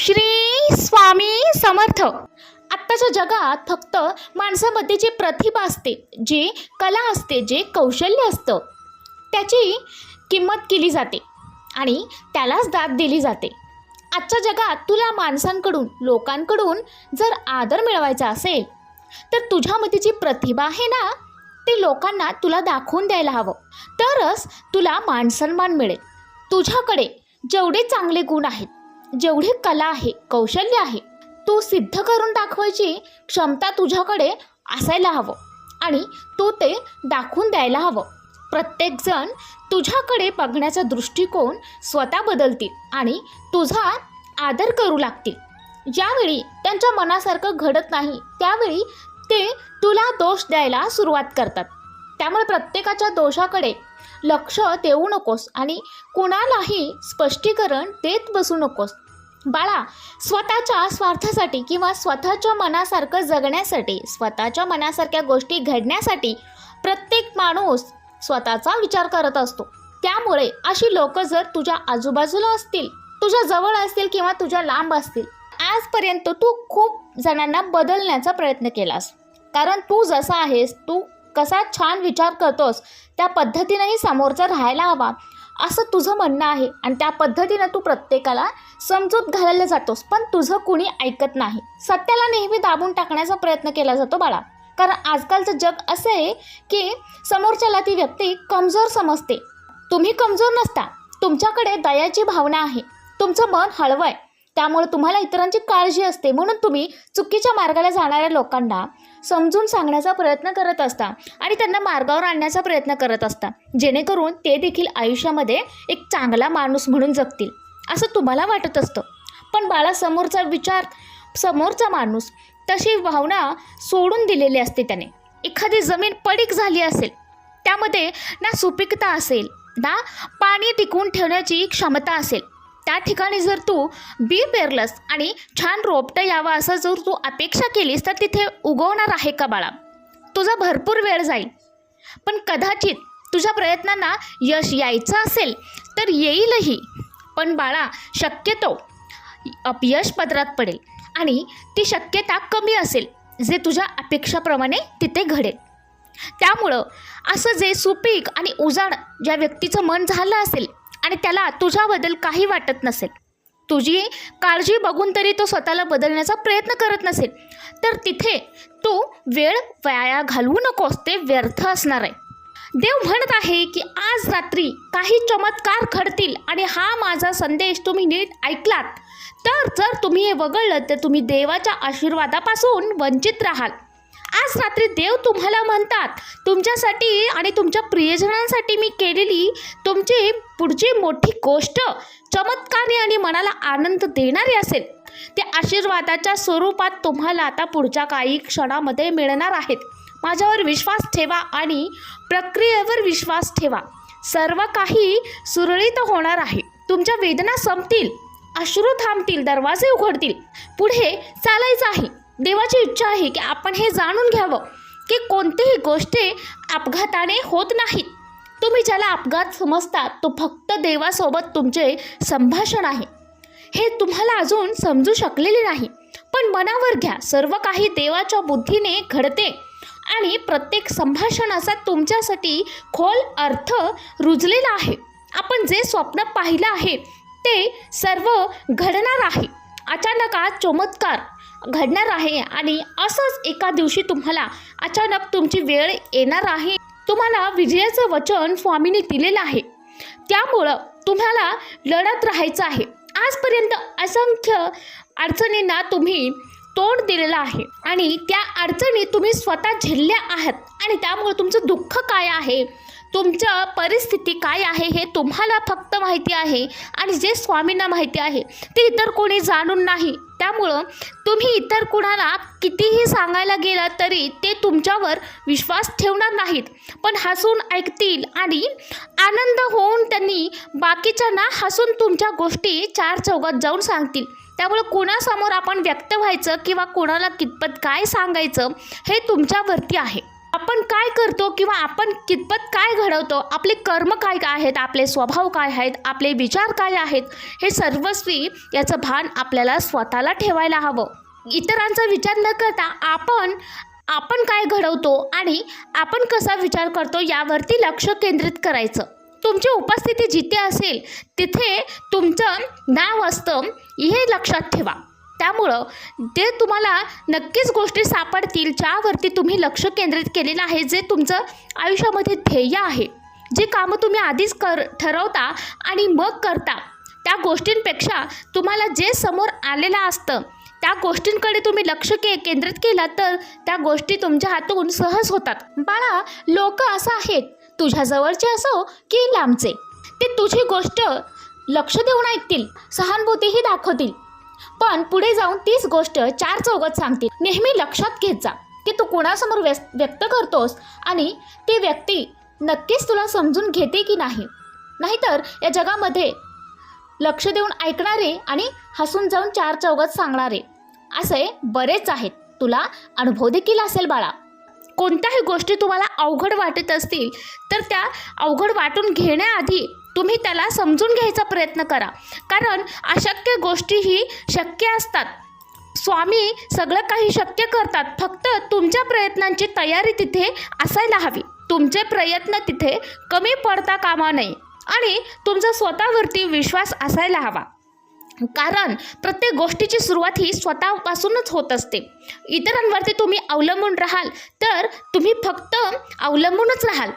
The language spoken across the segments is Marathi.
श्री स्वामी समर्थ. आत्ताच्या जगात फक्त माणसामध्ये जी प्रतिभा असते जी कला असते जे कौशल्य असतं त्याची किंमत केली जाते आणि त्यालाच दाद दिली जाते. आजच्या जगात तुला माणसांकडून लोकांकडून जर आदर मिळवायचा असेल तर तुझ्यामध्ये जी प्रतिभा आहे ना ते लोकांना तुला दाखवून द्यायला हवं. तरच तुला मानसन्मान मिळेल. तुझ्याकडे जेवढे चांगले गुण आहेत जेवढी कला आहे कौशल्य आहे तू सिद्ध करून दाखवायची क्षमता तुझ्याकडे असायला हवं आणि तू ते दाखवून द्यायला हवं. प्रत्येकजण तुझ्याकडे बघण्याचा दृष्टिकोन स्वतः बदलतील आणि तुझा आदर करू लागतील. ज्यावेळी त्यांच्या मनासारखं घडत नाही त्यावेळी ते तुला दोष द्यायला सुरुवात करतात. त्यामुळे प्रत्येकाच्या दोषाकडे लक्ष देऊ नकोस आणि कुणालाही स्पष्टीकरण देत बसू नकोस. बाळा स्वतःच्या स्वार्थासाठी किंवा स्वतःच्या मनासारखं जगण्यासाठी स्वतःच्या मनासारख्या गोष्टी घडण्यासाठी प्रत्येक माणूस स्वतःचा विचार करत असतो. त्यामुळे अशी लोक जर तुझ्या आजूबाजूला असतील तुझ्या जवळ असतील किंवा तुझ्या लांब असतील आजपर्यंत तू खूप जणांना बदलण्याचा प्रयत्न केलास. कारण तू जसा आहेस तू कसा छान विचार करतोस त्या पद्धतीनंही समोरचा राहायला हवा असं तुझं म्हणणं आहे. आणि त्या पद्धतीनं तू प्रत्येकाला समजूत घालायला जातोस पण तुझं कुणी ऐकत नाही. सत्याला नेहमी दाबून टाकण्याचा प्रयत्न केला जातो बाळा. कारण आजकालचं जग असं आहे की समोरच्याला ती व्यक्ती कमजोर समजते. तुम्ही कमजोर नसता. तुमच्याकडे दयाची भावना आहे. तुमचं मन हळवं आहे त्यामुळे तुम्हाला इतरांची काळजी असते. म्हणून तुम्ही चुकीच्या मार्गाला जाणाऱ्या लोकांना समजून सांगण्याचा प्रयत्न करत असता आणि त्यांना मार्गावर आणण्याचा प्रयत्न करत असता. जेणेकरून ते देखील आयुष्यामध्ये एक चांगला माणूस म्हणून जगतील. असं तुम्हाला वाटत असतं. पण बाळा समोरचा विचार समोरचा माणूस तशी भावना सोडून दिलेली असते त्याने. एखादी जमीन पडीक झाली असेल त्यामध्ये ना सुपीकता असेल ना पाणी टिकवून ठेवण्याची क्षमता असेल त्या ठिकाणी जर तू बी पेरलंस आणि छान रोपटं यावं असं जर तू अपेक्षा केलीस तर तिथे उगवणार आहे का बाळा? तुझा भरपूर वेळ जाईल. पण कदाचित तुझ्या प्रयत्नांना यश यायचं असेल तर येईलही. पण बाळा शक्यतो अपयश पदरात पडेल आणि ती शक्यता कमी असेल जे तुझ्या अपेक्षाप्रमाणे तिथे घडेल. त्यामुळं असं जे सुपीक आणि उजाड ज्या व्यक्तीचं मन झालं असेल आणि त्याला तुझ्याबद्दल काही वाटत नसेल. तुझी काळजी बघून तरी तो स्वतःला बदलण्याचा प्रयत्न करत नसेल. तर तिथे तू वेळ वाया घालवू नकोस ते व्यर्थ असणार आहे. देव म्हणत आहे की आज रात्री काही चमत्कार घडतील आणि हा माझा संदेश तुम्ही नीट ऐकलात. तर जर तुम्ही हे वगळलं तर तुम्ही देवाच्या आशीर्वादापासून वंचित राहाल. आज रात्री देव तुम्हाला म्हणतात तुमच्यासाठी आणि तुमच्या प्रियजनांसाठी मी केलेली तुमची पुढची मोठी गोष्ट चमत्कारी आणि मनाला आनंद देणारी असेल. ते आशीर्वादाच्या स्वरूपात तुम्हाला आता पुढच्या काही क्षणामध्ये मिळणार आहेत. माझ्यावर विश्वास ठेवा आणि प्रक्रियेवर विश्वास ठेवा. सर्व काही सुरळीत होणार आहे. तुमच्या वेदना संपतील. अश्रू थांबतील. दरवाजे उघडतील. पुढे चालायचं आहे. देवाची इच्छा आहे की आपण हे जाणून घ्यावं की कोणतीही गोष्टी अपघाताने होत नाहीत. तुम्ही ज्याला अपघात समजता तो फक्त देवासोबत तुमचे संभाषण आहे. हे तुम्हाला अजून समजू शकलेले नाही. पण मनावर घ्या सर्व काही देवाच्या बुद्धीने घडते आणि प्रत्येक संभाषणाचा तुमच्यासाठी खोल अर्थ रुजलेला आहे. आपण जे स्वप्न पाहिलं आहे ते सर्व घडणार आहे. अचानक आज चमत्कार घडणार आहे आणि असंच एका दिवशी तुम्हाला अचानक तुमची वेळ येणार आहे. तुम्हाला विजयाचं वचन स्वामीने दिलेलं आहे. त्यामुळं तुम्हाला लढत राहायचं आहे. आजपर्यंत असंख्य अडचणींना तुम्ही तोंड दिलेलं आहे आणि त्या अडचणी तुम्ही स्वतः झेलल्या आहात आणि त्यामुळे तुमचं दुःख काय आहे? तुमच्या परिस्थिती काय आहे हे तुम्हाला फक्त माहिती आहे आणि जे स्वामींना माहिती आहे ते इतर कोणी जाणून नाही. त्यामुळं तुम्ही इतर कुणाला कितीही सांगायला गेला तरी ते तुमच्यावर विश्वास ठेवणार नाहीत. पण हसून ऐकतील आणि आनंद होऊन त्यांनी बाकीच्यांना हसून तुमच्या गोष्टी चार चौघात जाऊन सांगतील. त्यामुळं कुणासमोर आपण व्यक्त व्हायचं किंवा कुणाला कितपत काय सांगायचं हे तुमच्यावरती आहे. आपण काय करतो किंवा आपण कितपत काय घडवतो? आपले कर्म काय काय आहेत? आपले स्वभाव काय आहेत? आपले विचार काय आहेत? हे सर्वस्वी याचं भान आपल्याला स्वतःला ठेवायला हवं. इतरांचा विचार न करता आपण आपण काय घडवतो आणि आपण कसा विचार करतो यावरती लक्ष केंद्रित करायचं. तुमची उपस्थिती जिथे असेल तिथे तुमचं नाव असतं हे लक्षात ठेवा. त्यामुळं ते तुम्हाला नक्कीच गोष्टी सापडतील ज्यावरती तुम्ही लक्ष केंद्रित केलेलं आहे जे तुमचं आयुष्यामध्ये ध्येय आहे जे कामं तुम्ही आधीच कर ठरवता आणि मग करता त्या गोष्टींपेक्षा तुम्हाला जे समोर आलेलं असतं त्या गोष्टींकडे तुम्ही लक्ष के केंद्रित केलं तर त्या गोष्टी तुमच्या हातून सहज होतात. बाळा लोक असं आहेत. तुझ्या जवळचे असो की लांबचे. ते तुझी गोष्ट लक्ष देऊन ऐकतील सहानुभूतीही दाखवतील. पण पुढे जाऊन तीच गोष्ट चार चौघत सांगतील नेहमी लक्षात घेत जा. की तू कोणासमोर व्यक्त करतोस आणि ती व्यक्ती नक्कीच तुला समजून घेते की नाही. नाहीतर या जगामध्ये लक्ष देऊन ऐकणारे आणि हसून जाऊन चार चौघत सांगणारे असे बरेच आहेत. तुला अनुभव देखील असेल बाळा. कोणत्याही गोष्टी तुम्हाला अवघड वाटत असतील तर त्या अवघड वाटून घेण्याआधी तुम्ही त्याला समजून घ्यायचा प्रयत्न करा. कारण अशक्य गोष्टीही शक्य असतात. स्वामी सगळं काही शक्य करतात फक्त तुमच्या प्रयत्नांची तयारी तिथे असायला हवी. तुमचे प्रयत्न तिथे कमी पडता कामा नये आणि तुमचा स्वतःवरती विश्वास असायला हवा. कारण प्रत्येक गोष्टीची सुरुवात ही स्वतःपासूनच होत असते. इतरांवरती तुम्ही अवलंबून राहाल तर तुम्ही फक्त अवलंबूनच राहाल.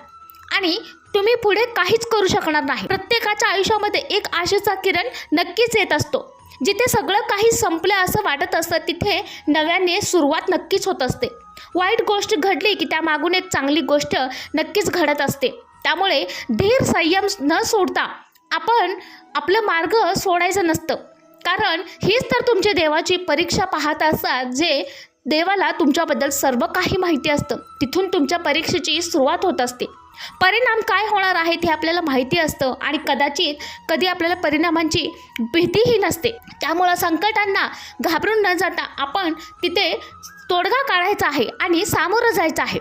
आणि तुम्ही पुढे काहीच करू शकणार नाही. प्रत्येकाच्या आयुष्यामध्ये एक आशेचा किरण नक्कीच येत असतो. जिथे सगळं काही संपलं असं वाटत असतं तिथे नव्याने सुरुवात नक्कीच होत असते. वाईट गोष्ट घडली की त्यामागून एक चांगली गोष्ट नक्कीच घडत असते. त्यामुळे धीर संयम न सोडता आपण आपलं मार्ग सोडायचं नसतं. कारण हीच तर तुमच्या देवाची परीक्षा पाहत असतात जे देवाला तुमच्याबद्दल सर्व काही माहिती असतं. तिथून तुमच्या परीक्षेची सुरुवात होत असते. परिणाम काय होणार आहेत हे आपल्याला माहिती असतं आणि कदाचित कधी आपल्याला परिणामांची भीतीही नसते. त्यामुळं संकटांना घाबरून न जाता आपण तिथे तोडगा काढायचा आहे आणि सामोरं जायचं आहे.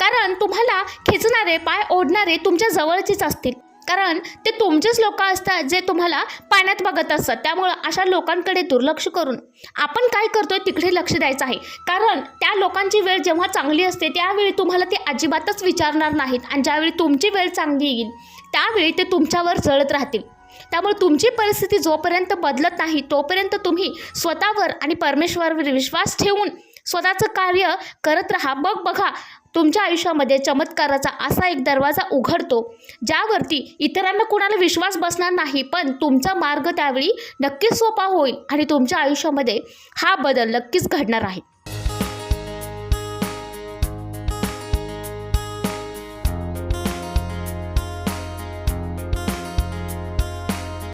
कारण तुम्हाला खेचणारे पाय ओढणारे तुमच्या जवळचेच असतील. कारण ते तुमचेच लोक असतात जे तुम्हाला पाण्यात बघत असतात. त्यामुळं अशा लोकांकडे दुर्लक्ष करून आपण काय करतोय तिकडे लक्ष द्यायचं आहे. कारण त्या लोकांची वेळ जेव्हा चांगली असते त्यावेळी तुम्हाला ते अजिबातच विचारणार नाहीत आणि ज्यावेळी तुमची वेळ चांगली येईल त्यावेळी ते तुमच्यावर जळत राहतील. त्यामुळे तुमची परिस्थिती जोपर्यंत बदलत नाही तोपर्यंत तुम्ही स्वतःवर आणि परमेश्वरवर विश्वास ठेवून स्वतःचं कार्य करत राहा. बघ बघा तुमच्या आयुष्यामध्ये चमत्काराचा असा एक दरवाजा उघडतो ज्यावरती इतरांना कुणाला विश्वास बसणार नाही पण तुमचा मार्ग त्यावेळी नक्कीच सोपा होईल आणि तुमच्या आयुष्यामध्ये हा बदल नक्कीच घडणार आहे.